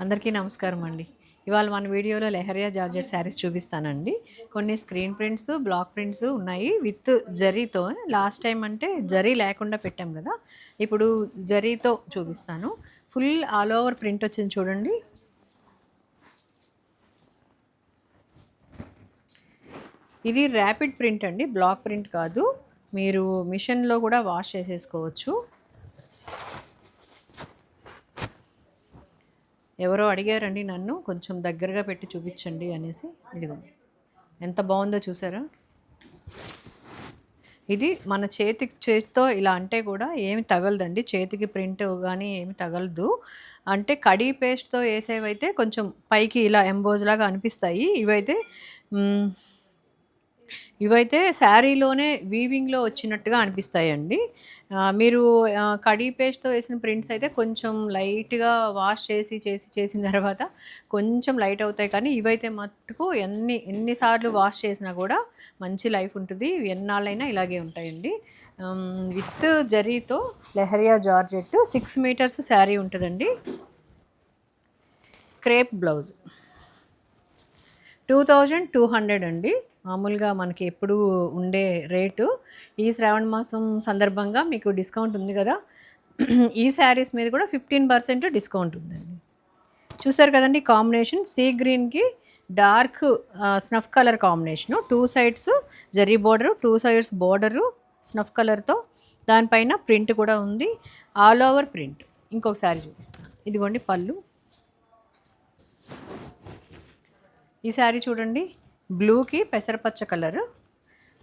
అందరికీ నమస్కారం అండి. ఇవాళ మన వీడియోలో లెహరియా జార్జెట్ శారీస్ చూపిస్తానండి. కొన్ని స్క్రీన్ ప్రింట్స్ బ్లాక్ ప్రింట్స్ ఉన్నాయి విత్ జరీతో. లాస్ట్ టైం అంటే జరీ లేకుండా పెట్టాం కదా. ఇప్పుడు జరీతో చూపిస్తాను. ఫుల్ ఆల్ ఓవర్ ప్రింట్ వచ్చింది చూడండి. ఇది ర్యాపిడ్ ప్రింట్ అండి. బ్లాక్ ప్రింట్ కాదు. మీరు మిషన్లో కూడా వాష్ చేసేసుకోవచ్చు. ఎవరో అడిగారండి నన్ను కొంచెం దగ్గరగా పెట్టి చూపించండి అనేసి. ఇదిగో ఎంత బాగుందో చూసారా? ఇది మన చేతికి చేతితో ఇలా అంటే కూడా ఏమి తగలదండి. చేతికి ప్రింట్ కానీ ఏమి తగలదు. అంటే కడీ పేస్ట్తో వేసేవైతే కొంచెం పైకి ఇలా ఎంబోజ్ లాగా అనిపిస్తాయి. ఇవైతే ఇవైతే శారీలోనే వీవింగ్లో వచ్చినట్టుగా అనిపిస్తాయండి. మీరు కడీ పేస్ట్తో వేసిన ప్రింట్స్ అయితే కొంచెం లైట్గా వాష్ చేసి చేసి చేసిన తర్వాత కొంచెం లైట్ అవుతాయి. కానీ ఇవైతే మట్టుకు ఎన్ని ఎన్నిసార్లు వాష్ చేసినా కూడా మంచి లైఫ్ ఉంటుంది. ఎన్నాళ్ళైనా ఇలాగే ఉంటాయండి. విత్ జరీతో leheriya georgette six metres sari ఉంటుందండి. Crepe blouse. Two thousand two hundred అండి. మామూలుగా మనకి ఎప్పుడు ఉండే రేటు. ఈ శ్రావణ మాసం సందర్భంగా మీకు డిస్కౌంట్ ఉంది కదా. ఈ శారీస్ మీద కూడా ఫిఫ్టీన్ పర్సెంట్ డిస్కౌంట్ ఉందండి. చూసారు కదండి కాంబినేషన్. సీ గ్రీన్కి dark snuff colour combination. Two sides zari border two sides border snuff కలర్తో. దానిపైన ప్రింట్ కూడా ఉంది. All over print. ఇంకొకసారి చూపిస్తాను. ఇదిగోండి పళ్ళు. ఈ శారీ చూడండి. బ్లూకి పెసరపచ్చ colour.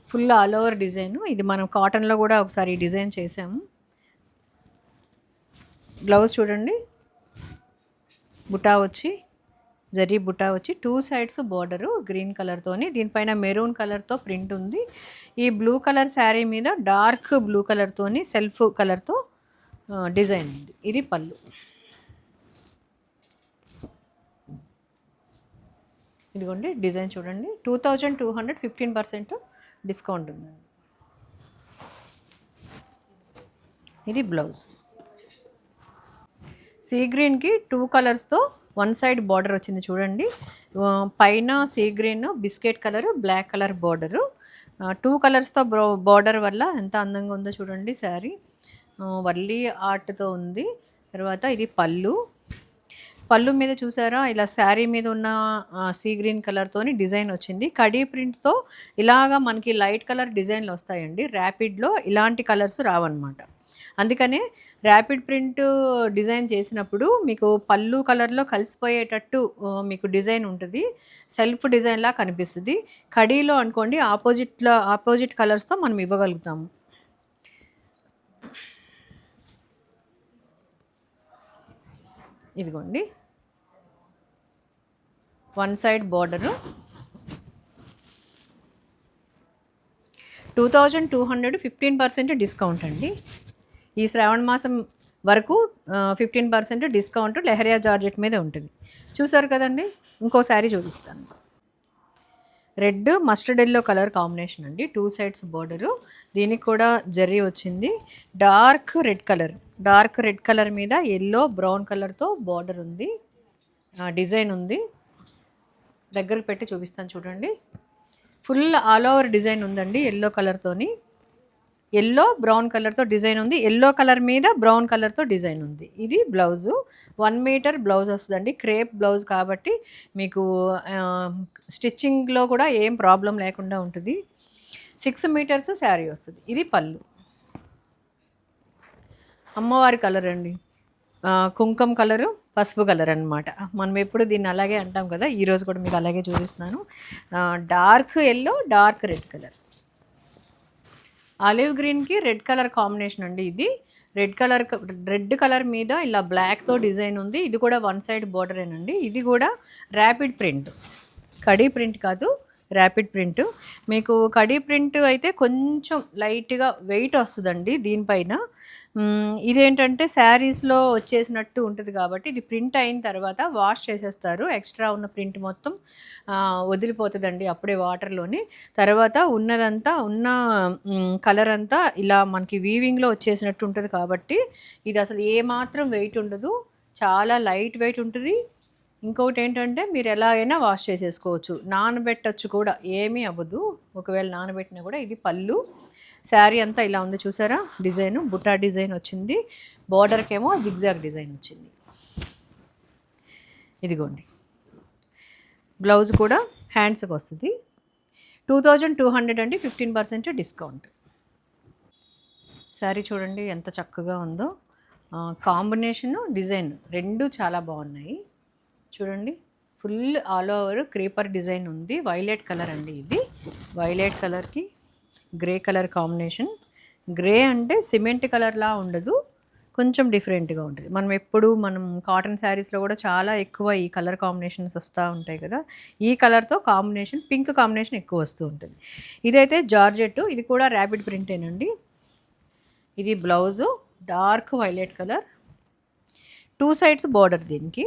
Full all over design. ఇది మనం కాటన్లో కూడా ఒకసారి డిజైన్ చేసాము. బ్లౌజ్ చూడండి. బుటా వచ్చి జరీ బుటా వచ్చి టూ సైడ్స్ బార్డరు గ్రీన్ కలర్తోని. దీనిపైన మెరూన్ కలర్తో ప్రింట్ ఉంది. ఈ బ్లూ కలర్ శారీ మీద డార్క్ బ్లూ కలర్తోని సెల్ఫ్ కలర్తో డిజైన్ ఉంది. ఇది పళ్ళు. ఇదిగోండి డిజైన్ చూడండి. Two thousand two hundred fifteen percent discount ఉందండి. ఇది బ్లౌజ్. సీ గ్రీన్కి టూ కలర్స్తో వన్ సైడ్ బార్డర్ వచ్చింది చూడండి. పైన sea green biscuit colour black colour border. Two కలర్స్తో బార్డర్ వల్ల ఎంత అందంగా ఉందో చూడండి శారీ. వల్లి ఆర్ట్తో ఉంది. తర్వాత ఇది పళ్ళు. పళ్ళు మీద చూసారా? ఇలా శారీ మీద ఉన్న సీ గ్రీన్ కలర్తోని డిజైన్ వచ్చింది. కడీ ప్రింట్తో ఇలాగా మనకి లైట్ కలర్ డిజైన్లు వస్తాయండి. ర్యాపిడ్లో ఇలాంటి కలర్స్ రావన్నమాట. అందుకనే ర్యాపిడ్ ప్రింట్ డిజైన్ చేసినప్పుడు మీకు పళ్ళు కలర్లో కలిసిపోయేటట్టు మీకు డిజైన్ ఉంటుంది. సెల్ఫ్ డిజైన్లా కనిపిస్తుంది. కడీలో అనుకోండి ఆపోజిట్లో ఆపోజిట్ కలర్స్తో మనం ఇవ్వగలుగుతాము. ఇదిగోండి. One side border. Two thousand two hundred fifteen percent discount అండి. ఈ శ్రావణ మాసం వరకు fifteen percent discount leheriya georgette మీద ఉంటుంది. చూసారు కదండి? ఇంకో శారీ చూపిస్తాను. Red mustard yellow colour combination అండి. Two sides border. దీనికి కూడా జర్రీ వచ్చింది. Dark red colour. Dark red colour మీద ఎల్లో బ్రౌన్ కలర్తో బార్డర్ ఉంది. డిజైన్ ఉంది. దగ్గరకు పెట్టి చూపిస్తాను చూడండి. ఫుల్ ఆల్ ఓవర్ డిజైన్ ఉందండి ఎల్లో కలర్తోని ఎల్లో బ్రౌన్ కలర్తో డిజైన్ ఉంది. ఎల్లో కలర్ మీద బ్రౌన్ కలర్తో డిజైన్ ఉంది. ఇది బ్లౌజు వన్ మీటర్ బ్లౌజ్ వస్తుందండి. క్రేప్ బ్లౌజ్ కాబట్టి మీకు స్టిచ్చింగ్లో కూడా ఏం ప్రాబ్లం లేకుండా ఉంటుంది. సిక్స్ మీటర్స్ శారీ వస్తుంది. ఇది పళ్ళు. అమ్మవారి కలర్ అండి. కుంకుమ కలరు పసుపు కలర్ అన్నమాట. మనం ఎప్పుడు దీన్ని అలాగే అంటాం కదా ఈరోజు కూడా మీకు అలాగే చూపిస్తున్నాను. Dark yellow dark red colour. Olive గ్రీన్కి రెడ్ కలర్ కాంబినేషన్ అండి ఇది. రెడ్ కలర్ రెడ్ కలర్ మీద ఇలా బ్లాక్తో డిజైన్ ఉంది. ఇది కూడా వన్ సైడ్ బార్డరేనండి. ఇది కూడా ర్యాపిడ్ ప్రింట్. కడీ ప్రింట్ కాదు ర్యాపిడ్ ప్రింట్. మీకు కడీ ప్రింట్ అయితే కొంచెం లైట్గా వెయిట్ వస్తుందండి దీనిపైన. ఇదేంటంటే శారీస్లో వచ్చేసినట్టు ఉంటుంది కాబట్టి ఇది ప్రింట్ అయిన తర్వాత వాష్ చేసేస్తారు. ఎక్స్ట్రా ఉన్న ప్రింట్ మొత్తం వదిలిపోతుందండి అప్పుడే వాటర్లోని. తర్వాత ఉన్నదంతా ఉన్న కలర్ అంతా ఇలా మనకి వీవింగ్లో వచ్చేసినట్టు ఉంటుంది కాబట్టి ఇది అసలు ఏమాత్రం వెయిట్ ఉండదు. చాలా లైట్ వెయిట్ ఉంటుంది. ఇంకొకటి ఏంటంటే మీరు ఎలా అయినా వాష్ చేసేసుకోవచ్చు. నానబెట్టచ్చు కూడా. ఏమీ అవ్వదు. ఒకవేళ నానబెట్టినా కూడా ఇది పళ్ళు. శారీ అంతా ఇలా ఉంది చూసారా? డిజైన్. బుటా డిజైన్ వచ్చింది. బార్డర్కేమో జిగ్జాగ్ డిజైన్ వచ్చింది. ఇదిగోండి. బ్లౌజ్ కూడా హ్యాండ్స్కి వస్తుంది. టూ థౌజండ్ టూ హండ్రెడ్ అండి. Fifteen percent discount. శారీ చూడండి ఎంత చక్కగా ఉందో. కాంబినేషను డిజైన్ రెండు చాలా బాగున్నాయి. చూడండి. Full all over creeper design ఉంది. వైలెట్ కలర్ అండి ఇది. వైలెట్ కలర్కి గ్రే కలర్ కాంబినేషన్. గ్రే అంటే సిమెంట్ కలర్లా ఉండదు. కొంచెం డిఫరెంట్గా ఉంటుంది. మనం ఎప్పుడు మనం కాటన్ శారీస్లో కూడా చాలా ఎక్కువ ఈ కలర్ కాంబినేషన్స్ వస్తూ ఉంటాయి కదా. ఈ కలర్తో కాంబినేషన్ పింక్ కాంబినేషన్ ఎక్కువ వస్తూ ఉంటుంది. ఇదైతే జార్జెట్ ఇది కూడా ర్యాపిడ్ ప్రింటేనండి ఇది blouse dark violet colour. Two sides border దీనికి.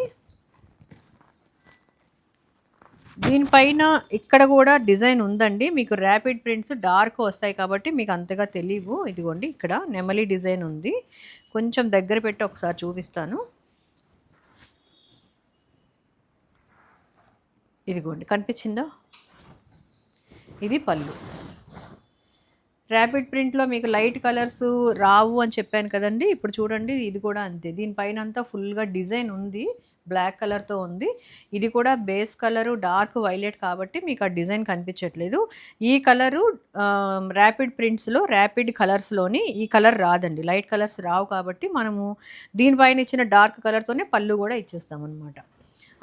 దీనిపైన ఇక్కడ కూడా డిజైన్ ఉందండి. మీకు ర్యాపిడ్ ప్రింట్స్ డార్క్ వస్తాయి కాబట్టి మీకు అంతగా తెలియవు ఇదిగోండి ఇక్కడ నెమలి డిజైన్ ఉంది. కొంచెం దగ్గర పెట్టి ఒకసారి చూపిస్తాను. ఇదిగోండి కనిపించిందా? ఇది పళ్ళు. ర్యాపిడ్ ప్రింట్లో మీకు లైట్ కలర్స్ రావు అని చెప్పాను కదండి. ఇప్పుడు చూడండి ఇది కూడా అంతే. దీనిపైన అంతా ఫుల్గా డిజైన్ ఉంది. బ్లాక్ కలర్తో ఉంది. ఇది కూడా బేస్ కలరు డార్క్ వైలెట్ కాబట్టి మీకు ఆ డిజైన్ కనిపించట్లేదు. ఈ కలరు ర్యాపిడ్ ప్రింట్స్లో ర్యాపిడ్ కలర్స్లోని ఈ కలర్ రాదండి. లైట్ కలర్స్ రావు కాబట్టి మనము దీనిపైన ఇచ్చిన డార్క్ కలర్తోనే పళ్ళు కూడా ఇచ్చేస్తాం అనమాట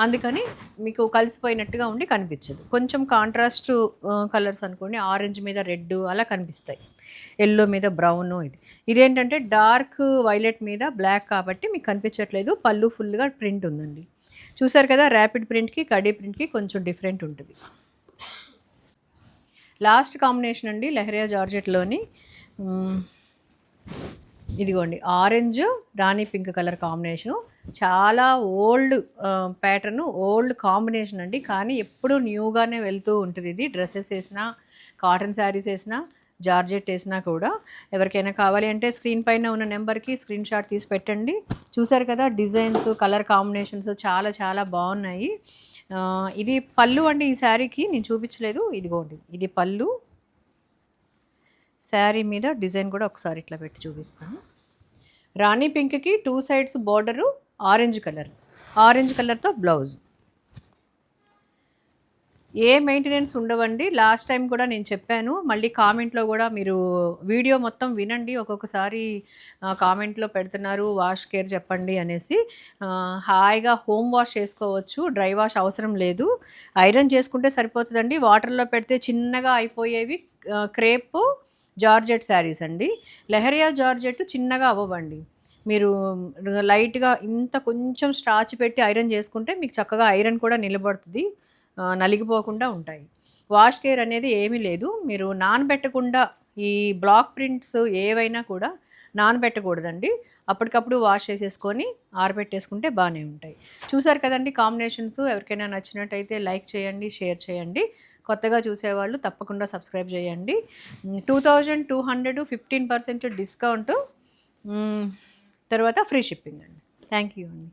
అందుకని మీకు కలిసిపోయినట్టుగా ఉండి కనిపించదు. కొంచెం కాంట్రాస్ట్ కలర్స్ అనుకోండి ఆరెంజ్ మీద రెడ్ అలా కనిపిస్తాయి. ఎల్లో మీద బ్రౌన్ ఇది. ఇదేంటంటే డార్క్ వైలెట్ మీద బ్లాక్ కాబట్టి మీకు కనిపించట్లేదు. పళ్ళు ఫుల్గా ప్రింట్ ఉందండి. చూసారు కదా ర్యాపిడ్ ప్రింట్కి కడీ ప్రింట్కి కొంచెం డిఫరెంట్ ఉంటుంది. లాస్ట్ కాంబినేషన్ అండి లెహరియా జార్జెట్లోని ఇదిగోండి orange rani pink colour combination. చాలా ఓల్డ్ ప్యాటర్న్ ఓల్డ్ కాంబినేషన్ అండి. కానీ ఎప్పుడు న్యూగానే వెళ్తూ ఉంటుంది ఇది. డ్రెస్సెస్ వేసినా కాటన్ శారీస్ వేసినా జార్జెట్ వేసినా కూడా ఎవరికైనా కావాలి అంటే స్క్రీన్ పైన ఉన్న నెంబర్కి స్క్రీన్ షాట్ తీసి పెట్టండి. చూసారు కదా డిజైన్స్ కలర్ కాంబినేషన్స్ చాలా చాలా బాగున్నాయి. ఇది పళ్ళు అండి ఈ శారీకి నేను చూపించలేదు. ఇదిగోండి ఇది పళ్ళు. శారీ మీద డిజైన్ కూడా ఒకసారి ఇట్లా పెట్టి చూపిస్తాను. రాణి పింక్కి two sides border orange colour. Orange కలర్తో బ్లౌజ్. ఏ మెయింటెనెన్స్ ఉండవండి. లాస్ట్ టైం కూడా నేను చెప్పాను. మళ్ళీ కామెంట్లో కూడా మీరు వీడియో మొత్తం వినండి. ఒక్కొక్కసారి కామెంట్లో పెడుతున్నారు వాష్ కేర్ చెప్పండి అనేసి. హాయిగా హోమ్ వాష్ చేసుకోవచ్చు. డ్రై వాష్ అవసరం లేదు. ఐరన్ చేసుకుంటే సరిపోతుందండి. వాటర్లో పెడితే చిన్నగా అయిపోయేవి క్రేప్ జార్జెట్ శారీస్ అండి. లెహరియా జార్జెట్ చిన్నగా అవ్వవండి. మీరు లైట్గా ఇంత కొంచెం స్టార్చ్ పెట్టి ఐరన్ చేసుకుంటే మీకు చక్కగా ఐరన్ కూడా నిలబడుతుంది. నలిగిపోకుండా ఉంటాయి. వాష్ కేర్ అనేది ఏమీ లేదు. మీరు నానబెట్టకుండా ఈ బ్లాక్ ప్రింట్స్ ఏవైనా కూడా నానబెట్టకూడదండి. అప్పటికప్పుడు వాష్ చేసేసుకొని ఆరబెట్టేసుకుంటే బాగానే ఉంటాయి. చూసారు కదండి కాంబినేషన్స్? ఎవరికైనా నచ్చినట్టయితే లైక్ చేయండి షేర్ చేయండి. కొత్తగా చూసేవాళ్ళు తప్పకుండా సబ్స్క్రైబ్ చేయండి. Two thousand two hundred fifteen percent discount. తర్వాత ఫ్రీ షిప్పింగ్ అండి. థ్యాంక్ యూ అండి.